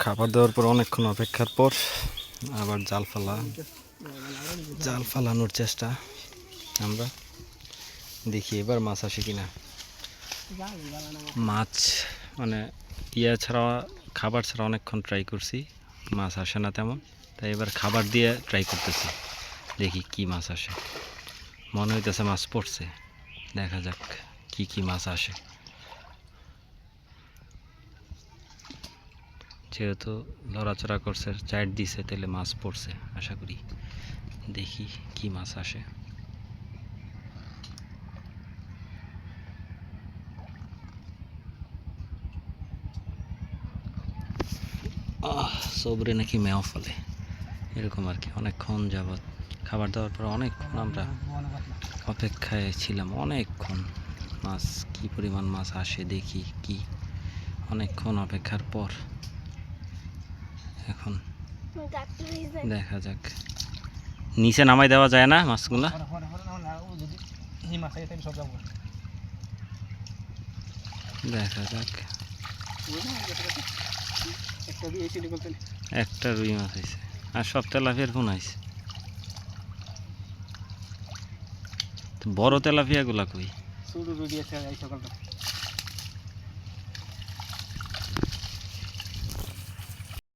খাবার দেওয়ার পর অনেকক্ষণ অপেক্ষার পর আবার জাল ফালা জাল ফালানোর চেষ্টা আমরা দেখি এবার মাছ আসে কিনা। মাছ মানে ইয়া ছাড়া, খাবার ছাড়া অনেকক্ষণ ট্রাই করছি, মাছ আসে না তেমন। তাই এবার খাবার দিয়ে ট্রাই করতেছি, দেখি কি মাছ আসে। মনে হইতেছে মাছ পড়ছে, দেখা যাক কি কি মাছ আসে। যেহেতু লড়াচড়া করছে, চাইট দিছে তাহলে মাছ পড়ছে, আশা করি। দেখি কি মাছ আসে। সবরে নাকি মেও ফলে। এরকম আর কি, অনেকক্ষণ যাবৎ। খাবার দাওয়ার পর অনেকক্ষণ আমরা অপেক্ষায় ছিলাম, অনেকক্ষণ। মাছ, কি পরিমাণ মাছ আসে, দেখি কি। অনেকক্ষণ অপেক্ষার পর এখন দেখা যাক। নিচে নামাই দেওয়া যায় না মাছগুলা? দেখা যাক। একটা রুই মাছ হয়েছে। আর সব তেলাপিয়ার কোন হয়েছে। বড় তেলাপিয়াগুলা কই?